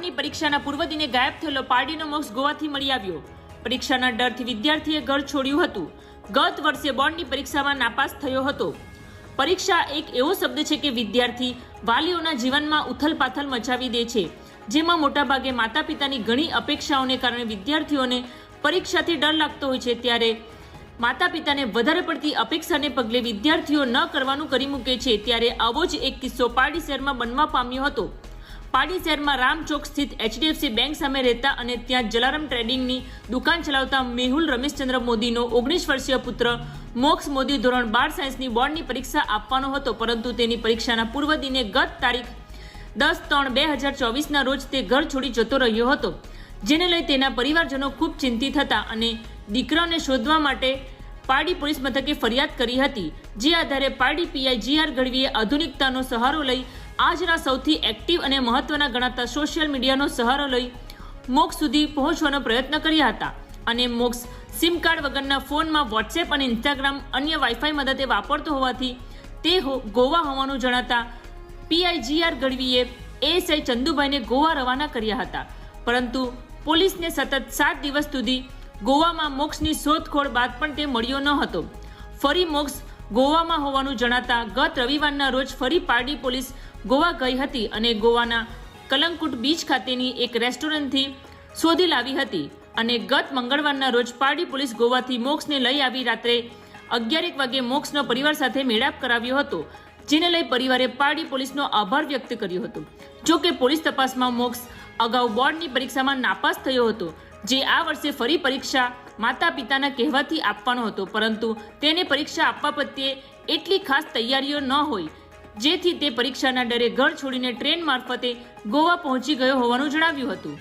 બોર્ડની પરીક્ષાના પૂર્વ દિને ગાયબ થયેલો પાર્ટીનો મોક્ષ ગોવાથી મળી આવ્યો. પરીક્ષાના ડરથી વિદ્યાર્થીએ ઘર છોડ્યું હતું. ગત વર્ષે બોર્ડની પરીક્ષામાં નાપાસ થયો હતો. પરીક્ષા એક એવો શબ્દ છે કે વિદ્યાર્થી વાલીઓના જીવનમાં ઉથલપાથલ મચાવી દે છે. જેમાં મોટાભાગે માતા પિતાની ઘણી અપેક્ષાઓને કારણે વિદ્યાર્થીઓને પરીક્ષાથી ડર લાગતો હોય છે, ત્યારે માતા પિતાને વધારે પડતી અપેક્ષાને પગલે વિદ્યાર્થીઓ ન કરવાનું કરી મૂકે છે, ત્યારે આવો જ એક કિસ્સો પારડી શહેરમાં બનવા પામ્યો હતો. પારડી શહેરમાં રામચોક સ્થિત એચડીએફસી બેંક સામે રહેતા અને ત્યાં જલારામ ટ્રેડિંગની દુકાન ચલાવતા મેહુલ રમેશચંદ્ર મોદીનો ઓગણીસ વર્ષીય પુત્ર મોક્ષ મોદી ધોરણ બાર સાયન્સની બોર્ડની પરીક્ષા આપવાનો હતો, પરંતુ તેની પરીક્ષાના પૂર્વ દિને ગત તારીખ દસ ત્રણ બે હજાર ચોવીસના રોજ તે ઘર છોડી જતો રહ્યો હતો, જેને લઈ તેના પરિવારજનો ખૂબ ચિંતિત હતા અને દીકરાને શોધવા માટે પારડી પોલીસ મથકે ફરિયાદ કરી હતી, જે આધારે પારડી પીઆઈ જીઆર ગઢવીએ આધુનિકતાનો સહારો લઈ આજના સૌથી એક્ટિવ અને મહત્વના ગણાતા સોશિયલ મીડિયાનો સહારો લઈ મોક્ષ સુધી પહોંચવાનો પ્રયત્ન કર્યા હતા. અને મોક્ષ સિમ કાર્ડ વગરના ફોનમાં વોટ્સએપ અને ઇન્સ્ટાગ્રામ અન્ય વાઈફાઈ મદદે વાપરતો હોવાથી તે ગોવા હોવાનું જણાતા પીઆઈજીઆર ગઢવીએ એએસઆઈ ચંદુભાઈને ગોવા રવાના કર્યા હતા. પરંતુ પોલીસને સતત સાત દિવસ સુધી ગોવામાં મોક્ષની શોધખોળ બાદ પણ તે મળ્યો ન હતો. ફરી મોક્ષ ગોવામાં હોવાનું જણાતા ગત રવિવારના રોજ ફરી પારડી પોલીસ ગોવા ગઈ હતી અને ગોવાના કલંકુટ બીચ ખાતેની એક રેસ્ટોરન્ટથી શોધી લાવી હતી અને ગત મંગળવારના રોજ પારડી પોલીસ ગોવાથી મોક્ષને લઈ આવી રાત્રે અગિયારેક વાગે મોક્ષનો પરિવાર સાથે મેળાપ કરાવ્યો હતો, જેને લઈ પરિવારે પારડી પોલીસનો આભાર વ્યક્ત કર્યો હતો. જો કે પોલીસ તપાસમાં મોક્ષ અગાઉ બોર્ડની પરીક્ષામાં નાપાસ થયો હતો, જે આ વર્ષે ફરી પરીક્ષા માતા પિતાના કહેવાથી આપવાનો હતો, પરંતુ તેને પરીક્ષા આપવા પ્રત્યે એટલી ખાસ તૈયારીઓ ન હોય, જેથી તે પરીક્ષાના ડરે ઘર છોડીને ટ્રેન મારફતે ગોવા પહોંચી ગયો હોવાનું જણાવ્યું હતું.